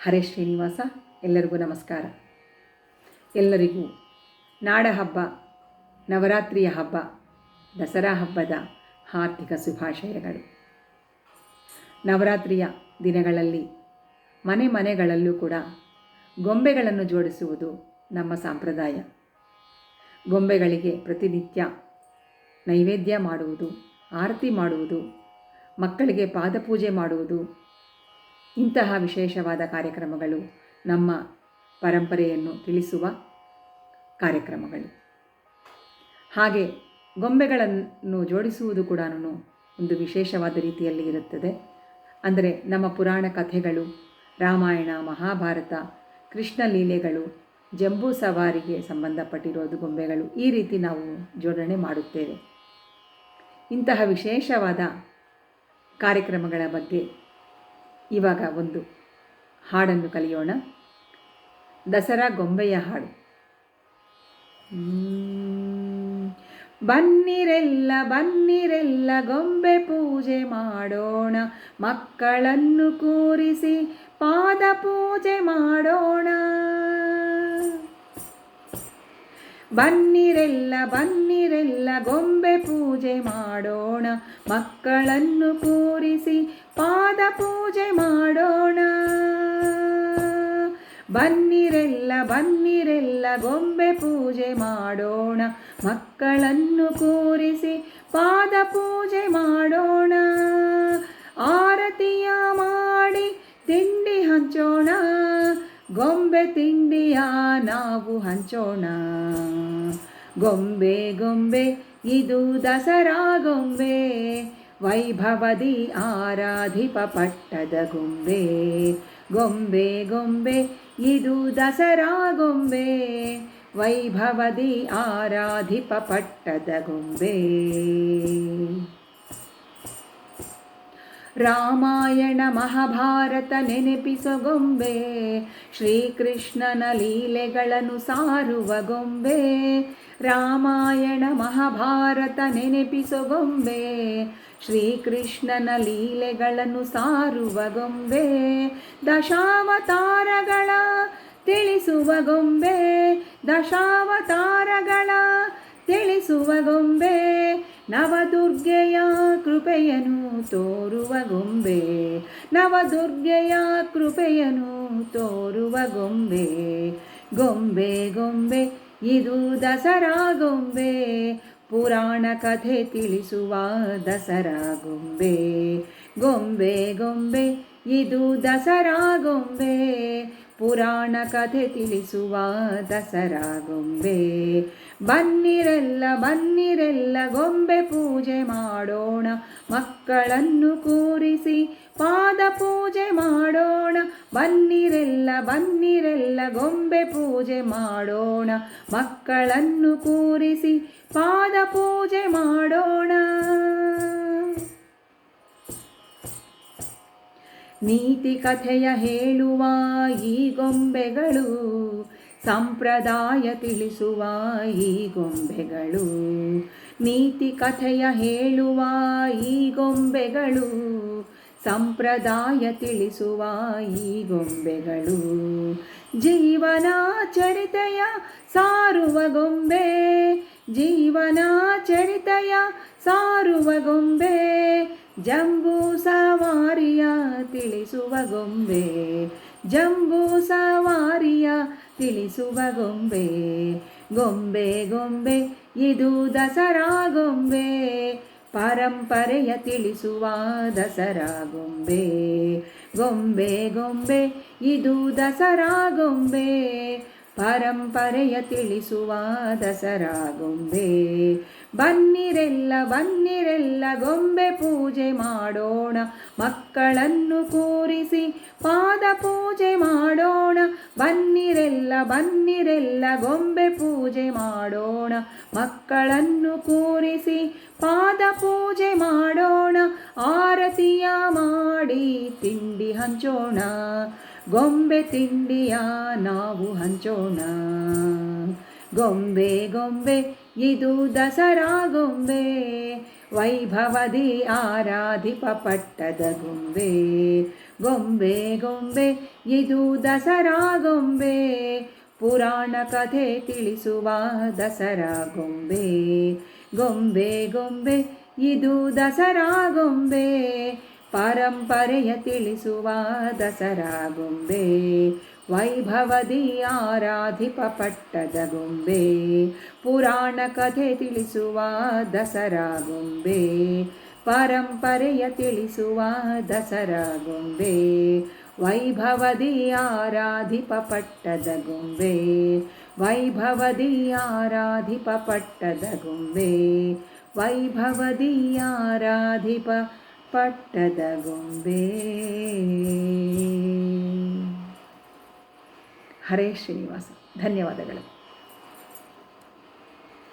ಹರೇ ಶ್ರೀನಿವಾಸ, ಎಲ್ಲರಿಗೂ ನಮಸ್ಕಾರ. ಎಲ್ಲರಿಗೂ ನಾಡ ಹಬ್ಬ, ನವರಾತ್ರಿಯ ಹಬ್ಬ, ದಸರಾ ಹಬ್ಬದ ಹಾರ್ದಿಕ ಶುಭಾಶಯಗಳು. ನವರಾತ್ರಿಯ ದಿನಗಳಲ್ಲಿ ಮನೆ ಮನೆಗಳಲ್ಲೂ ಕೂಡ ಗೊಂಬೆಗಳನ್ನು ಜೋಡಿಸುವುದು ನಮ್ಮ ಸಂಪ್ರದಾಯ. ಗೊಂಬೆಗಳಿಗೆ ಪ್ರತಿನಿತ್ಯ ನೈವೇದ್ಯ ಮಾಡುವುದು, ಆರತಿ ಮಾಡುವುದು, ಮಕ್ಕಳಿಗೆ ಪಾದಪೂಜೆ ಮಾಡುವುದು ಇಂತಹ ವಿಶೇಷವಾದ ಕಾರ್ಯಕ್ರಮಗಳು ನಮ್ಮ ಪರಂಪರೆಯನ್ನು ತಿಳಿಸುವ ಕಾರ್ಯಕ್ರಮಗಳು. ಹಾಗೆ ಗೊಂಬೆಗಳನ್ನು ಜೋಡಿಸುವುದು ಕೂಡ ಒಂದು ವಿಶೇಷವಾದ ರೀತಿಯಲ್ಲಿ ಇರುತ್ತದೆ. ಅಂದರೆ ನಮ್ಮ ಪುರಾಣ ಕಥೆಗಳು, ರಾಮಾಯಣ, ಮಹಾಭಾರತ, ಕೃಷ್ಣ ಲೀಲೆಗಳು, ಜಂಬೂ ಸವಾರಿಗೆ ಸಂಬಂಧಪಟ್ಟಿರೋದು ಗೊಂಬೆಗಳು ಈ ರೀತಿ ನಾವು ಜೋಡಣೆ ಮಾಡುತ್ತೇವೆ. ಇಂತಹ ವಿಶೇಷವಾದ ಕಾರ್ಯಕ್ರಮಗಳ ಬಗ್ಗೆ ಇವಾಗ ಒಂದು ಹಾಡನ್ನು ಕಲಿಯೋಣ. ದಸರಾ ಗೊಂಬೆಯ ಹಾಡು. ಬನ್ನಿರೆಲ್ಲ ಬನ್ನಿರೆಲ್ಲ ಗೊಂಬೆ ಪೂಜೆ ಮಾಡೋಣ. ಮಕ್ಕಳನ್ನು ಕೂರಿಸಿ ಪಾದ ಪೂಜೆ ಮಾಡೋಣ. ಬನ್ನಿರೆಲ್ಲ ಬನ್ನಿರೆಲ್ಲ ಗೊಂಬೆ ಪೂಜೆ ಮಾಡೋಣ. ಮಕ್ಕಳನ್ನು ಕೂರಿಸಿ ಪಾದ ಪೂಜೆ ಮಾಡೋಣ. ಬನ್ನಿರೆಲ್ಲ ಬನ್ನಿರೆಲ್ಲ ಗೊಂಬೆ ಪೂಜೆ ಮಾಡೋಣ. ಮಕ್ಕಳನ್ನು ಕೂರಿಸಿ ಪಾದ ಪೂಜೆ ಮಾಡೋಣ. ಆರತಿಯ ಮಾಡಿ ತಿಂಡಿ ಹಂಚೋಣ. ಗೊಂಬೆ ತಿಂಡಿಯ ನಾವು ಹಂಚೋಣ. ಗೊಂಬೆ ಗೊಂಬೆ, ಇದು ದಸರಾ ಗೊಂಬೆ. ವೈಭವದಿ ಆರಾಧಿಪ ಪಟ್ಟದ ಗೊಂಬೆ. ಗೊಂಬೆ ಗೊಂಬೆ, ಇದು ದಸರಾ ಗೊಂಬೆ. ವೈಭವದಿ ಆರಾಧಿಪ ಪಟ್ಟದ ಗೊಂಬೆ. ರಾಮಾಯಣ ಮಹಾಭಾರತ ನೆನಪಿಸೋ ಗೊಂಬೆ. ಶ್ರೀಕೃಷ್ಣನ ಲೀಲೆಗಳನ್ನು ಸಾರುವ ಗೊಂಬೆ. ರಾಮಾಯಣ ಮಹಾಭಾರತ ನೆನಪಿಸೋ ಗೊಂಬೆ. ಶ್ರೀಕೃಷ್ಣನ ಲೀಲೆಗಳನ್ನು ಸಾರುವ ಗೊಂಬೆ. ದಶಾವತಾರಗಳ ತಿಳಿಸುವ ಗೊಂಬೆ. ದಶಾವತಾರಗಳ ತಿಳಿಸುವ ಗೊಂಬೆ. ನವದುರ್ಗೆಯ ಕೃಪೆಯನು ತೋರುವ ಗೊಂಬೆ. ನವದುರ್ಗೆಯ ಕೃಪೆಯನು ತೋರುವ ಗೊಂಬೆ. ಗೊಂಬೆ ಗೊಂಬೆ, ಇದು ದಸರಾ ಗೊಂಬೆ. ಪುರಾಣ ಕಥೆ ತಿಳಿಸುವ ದಸರಾ ಗೊಂಬೆ. ಗೊಂಬೆ ಗೊಂಬೆ, ಇದು ದಸರಾ ಗೊಂಬೆ. ಪುರಾಣ ಕಥೆ ತಿಳಿಸುವ ದಸರಾ ಗೊಂಬೆ. ಬನ್ನಿರೆಲ್ಲ ಬನ್ನಿರೆಲ್ಲ ಗೊಂಬೆ ಪೂಜೆ ಮಾಡೋಣ. ಮಕ್ಕಳನ್ನು ಕೂರಿಸಿ ಪಾದ ಪೂಜೆ ಮಾಡೋಣ. ಬನ್ನಿರೆಲ್ಲ ಬನ್ನಿರೆಲ್ಲ ಗೊಂಬೆ ಪೂಜೆ ಮಾಡೋಣ. ಮಕ್ಕಳನ್ನು ಕೂರಿಸಿ ಪಾದ ಪೂಜೆ ಮಾಡೋಣ. ನೀತಿ ಕಥೆಯ ಹೇಳುವ ಈ ಗೊಂಬೆಗಳು, ಸಂಪ್ರದಾಯ ತಿಳಿಸುವ ಈ ಗೊಂಬೆಗಳು. ನೀತಿ ಕಥೆಯ ಹೇಳುವ ಈ ಗೊಂಬೆಗಳು, ಸಂಪ್ರದಾಯ ತಿಳಿಸುವ ಈ ಗೊಂಬೆಗಳು. ಜೀವನ ಚರಿತೆಯ ಸಾರುವ ಗೊಂಬೆ, ಜೀವನ ಚರಿತೆಯ ಸಾರುವ ಗೊಂಬೆ ಜಂಬೂ ಸವಾರಿಯ ತಿಳಿಸುವ ಗೊಂಬೆ ಜಂಬೂ ಸವಾರಿಯ ತಿಳಿಸುವ ಗೊಂಬೆ. ಗೊಂಬೆ ಗೊಂಬೆ, ಇದು ದಸರಾ ಗೊಂಬೆ. ಪರಂಪರೆಯ ತಿಳಿಸುವ ದಸರಾ ಗೊಂಬೆ. ಗೊಂಬೆ ಗೊಂಬೆ, ಇದು ದಸರಾ ಗೊಂಬೆ. ಪರಂಪರೆಯ ತಿಳಿಸುವ ದಸರಾ ಗೊಂಬೆ. ಬನ್ನಿರೆಲ್ಲ ಬನ್ನಿರೆಲ್ಲ ಗೊಂಬೆ ಪೂಜೆ ಮಾಡೋಣ. ಮಕ್ಕಳನ್ನು ಕೂರಿಸಿ ಪಾದ ಪೂಜೆ ಮಾಡೋಣ. ಬನ್ನಿರೆಲ್ಲ ಬನ್ನಿರೆಲ್ಲ ಗೊಂಬೆ ಪೂಜೆ ಮಾಡೋಣ. ಮಕ್ಕಳನ್ನು ಕೂರಿಸಿ ಪಾದ ಪೂಜೆ ಮಾಡೋಣ. ಆರತಿಯ ಮಾಡಿ ತಿಂಡಿ ಹಂಚೋಣ. ಗೊಂಬೆ ತಿಂಡಿಯ ನಾವು ಹಂಚೋಣ. ಗೊಂಬೆ ಗೊಂಬೆ, ಇದು ದಸರಾ ಗೊಂಬೆ. ವೈಭವದಿ ಆರಾಧಿಪ ಪಟ್ಟದ ಗೊಂಬೆ. ಗೊಂಬೆ ಗೊಂಬೆ, ಇದು ದಸರಾ ಗೊಂಬೆ. ಪುರಾಣ ಕಥೆ ತಿಳಿಸುವ ದಸರಾ ಗೊಂಬೆ. ಗೊಂಬೆ ಗೊಂಬೆ, ಇದು ದಸರಾ ಗೊಂಬೆ. ಪರಂಪರೆಯ ತಿಳಿಸುವ ದಸರಾ ಗೊಂಬೆ. ವೈಭವದಿ ಆರಾಧಿಪ ಪಟ್ಟದ ಗೊಂಬೆ ಪುರಾಣ ಕಥೆ ತಿಳಿಸುವ ದಸರಾ ಗೊಂಬೆ ಪರಂಪರೆಯ ತಿಳಿಸುವ ದಸರಾ ಗೊಂಬೆ ವೈಭವದಿ ಆರಾಧಿಪ ಪಟ್ಟದ ಗೊಂಬೆ ವೈಭವದಿ ಆರಾಧಿಪ ಪಟ್ಟದ ಗೊಂಬೆ ವೈಭವದಿ ಆರಾಧಿಪ ಪಟ್ಟದ ಗೊಂಬೆ ಹರೇ ಶ್ರೀನಿವಾಸ. ಧನ್ಯವಾದಗಳು.